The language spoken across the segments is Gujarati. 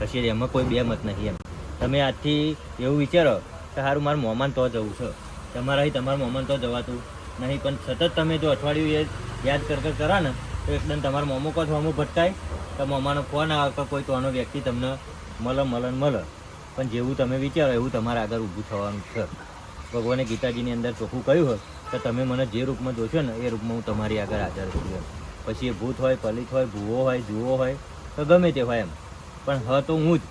જ એમાં કોઈ બે મત નહીં એમ. તમે આજથી એવું વિચારો કે સારું મારે મોમાન તો જવું છે. તમારાથી તમારા મોમાન તો જવાતું નહીં, પણ સતત તમે જો અઠવાડિયું એ યાદ કર કર ને, તો એકદમ તમારું મોમો કો મોમું ભટકાય તો મોમાનો ફોન આવે કે કોઈ તોનો વ્યક્તિ તમને મળે મલન મળે. પણ જેવું તમે વિચારો, એવું તમારે આગળ ઊભું થવાનું છે. ભગવાને ગીતાજીની અંદર ચોખ્ખું કહ્યું હોય કે તમે મને જે રૂપમાં જોશો ને, એ રૂપમાં હું તમારી આગળ હાજર છું પછી એ ભૂત હોય, પલિત હોય, ભૂવો હોય, જુઓ હોય, તો ગમે તે હોય એમ. પણ હ તો હું જ.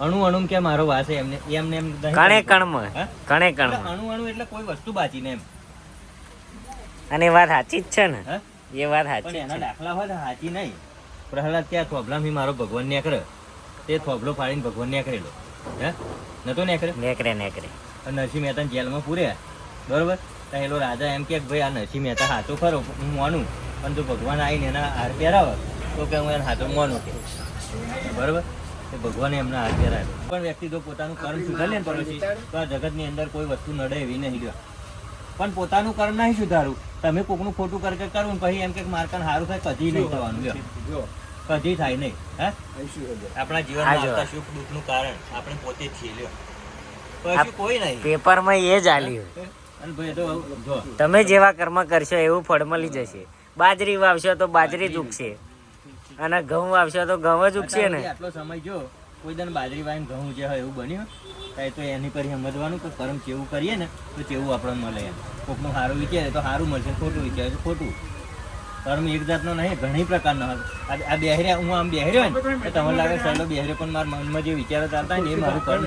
અણુ અણુ કે મારો વાસ એમને એમને એમ કણે. કણમાં કણે કણમાં. અણુ અણુ એટલે કોઈ વસ્તુ બાચીને એમ. અને વાત સાચી જ છે ને. એ વાત સાચી પણ એના દાખલા હોય સાચી નહીં. પ્રહલાદ ત્યાં થોભલામાંથી મારો ભગવાન નેકરે તે થોભલો ફાડીને ભગવાન નેકરેલો હે? નતો નેકરે નેકરે નેકરે નરસિંહ મહેતાને જેલમાં પૂર્યા. બરોબર? તો એલો રાજા એમ કે ભાઈ આ નરસિંહ મહેતા હાચો ખરો. હું માનું. પણ જો ભગવાન આવીને એના હાર પહેરાવે તો કે હું એને હાચો માનું કે. બરોબર? એ ભગવાને એમના હાર રાખ્યો પણ વ્યક્તિ જો પોતાનું કર્મ સુધારી લે ને પછી તો આ જગતની અંદર કોઈ વસ્તુ નડે એવી નહીં લ્યો પણ પોતાનું કર્મ નહીં સુધારું તમે કોકનું ખોટું કરકે કરું ને પછી એમ કે મારકણ સારું થાય કદી નહીં થવાનું. લ્યો. કદી થાય નહીં હે? આપણા જીવનમાં આવતા સુખ દુઃખનું કારણ આપણે પોતે છીએ લ્યો. કોઈ નહીં. પેપરમાં એ જ આલ્યું. તમે જેવા કર્મ કરશો એવું ફળ મળી જશે બાજરી વાવશો તો બાજરી જ ઉગશે. અને ઘઉં આવશે તો ઘઉં જ ઉગશે ને? આટલો સમય જો કોઈ દન બાજરી વાઈને ઘઉં જે હોય એવું બન્યું. તો એ તો એની પર સમજવાનું કે કર્મ કેવું કરીએ ને તો કેવું આપણને મળે એમ. કોકનું સારું વિચારે તો સારું મળશે ખોટું વિચારે તો ખોટું. કર્મ એક જાતનો નહીં ઘણી પ્રકારનો હોય આ આ બેહર્યા હું આમ બેહર્યો ને તો તમને લાગે સહેલો બેહર્યો પણ મારા મનમાં જે વિચારો ચાલતા હોય ને એ મારું કર્મ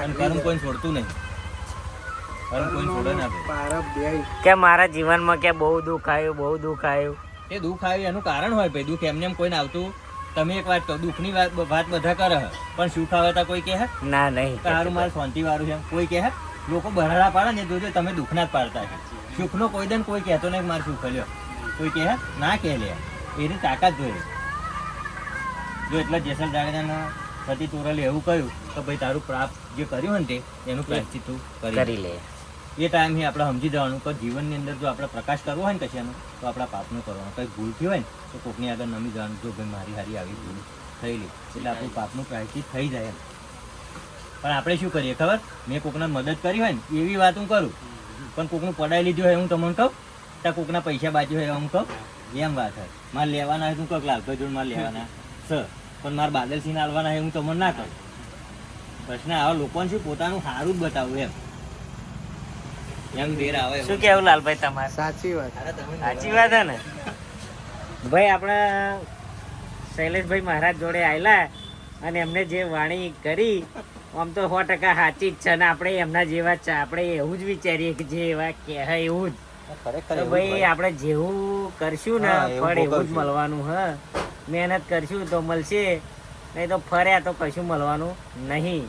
અને કર્મ કોઈ છોડતું નહીં. કર્મ કોઈ છોડે ના કે મારા જીવનમાં કે બહુ દુઃખ આવ્યું બહુ દુઃખ આવ્યું. એ દુઃખ આવ્યું એનું કારણ હોય ભાઈ દુઃખ એમને એમ કોઈને આવતું. તમે એક વાત કહો દુઃખની વાત વાત બધા કરે પણ સુખ આવે તો કોઈ કહે ના નહીં કે મારું શાંતિ વાળું છે કોઈ કહે? લોકો બરાડા પાડે ને જોજો તમે દુઃખના જ પાડતા છે. સુખનો કોઈ દન કોઈ કહેતો નહીં મારે સુખ લ્યો કોઈ કહે ના કહે લે. એની તાકાત જોઈએ જો એટલે જેસલ જાડેજાના સતી તોરલે એવું કહ્યું કે ભાઈ તારું પ્રાપ્ત જે કર્યું હોય ને તે એનું પ્રાયશ્ચિત તું કરી લે. એ ટાઈમથી આપણે સમજી જવાનું કે જીવનની અંદર જો આપણે પ્રકાશ કરવો હોય ને કશાનો તો આપણા પાપનું કરવાનું. કંઈ ભૂલ થઈ હોય ને તો કોકની આગળ નમી જવાનું જો ભાઈ મારી હારી આવી ભૂલ થયેલી. એટલે આપણું પાપનું પ્રાયચિત થઈ જાય એમ. પણ આપણે શું કરીએ ખબર? મેં કોકને મદદ કરી હોય ને એવી વાત હું કરું. પણ કોકનું પડાઈ લીધું હોય હું તમને કહું? ત્યાં કોકના પૈસા બાજુ હોય હું કહું? એમ વાત હોય. મારે લેવાના હોય તું કહું લાલભાઈ જોડે મારે લેવાના. સર પણ મારે બાદલસિંહ આલવાના હોય હું તમને ના કહું. પ્રશ્ન આવા લોકોને શું પોતાનું સારું જ આવે એમ. શું કેવું લાલભાઈ તમારે? સાચી વાત. સાચી વાત હે ને? ભાઈ આપણે શૈલેષભાઈ મહારાજ જોડે આવેલા અને એમને જે વાણી કરી આમ તો સો ટકા સાચી જ છે ને આપણે એમના જેવા છે. આપણે એવું જ વિચારીએ કે જે એવા કહે એવું જ. ભાઈ. આપણે જેવું કરશું ને ફળ એવું જ મળવાનું હ. મહેનત કરશું તો મળશે નહીં તો ફર્યા તો કશું મળવાનું નહીં.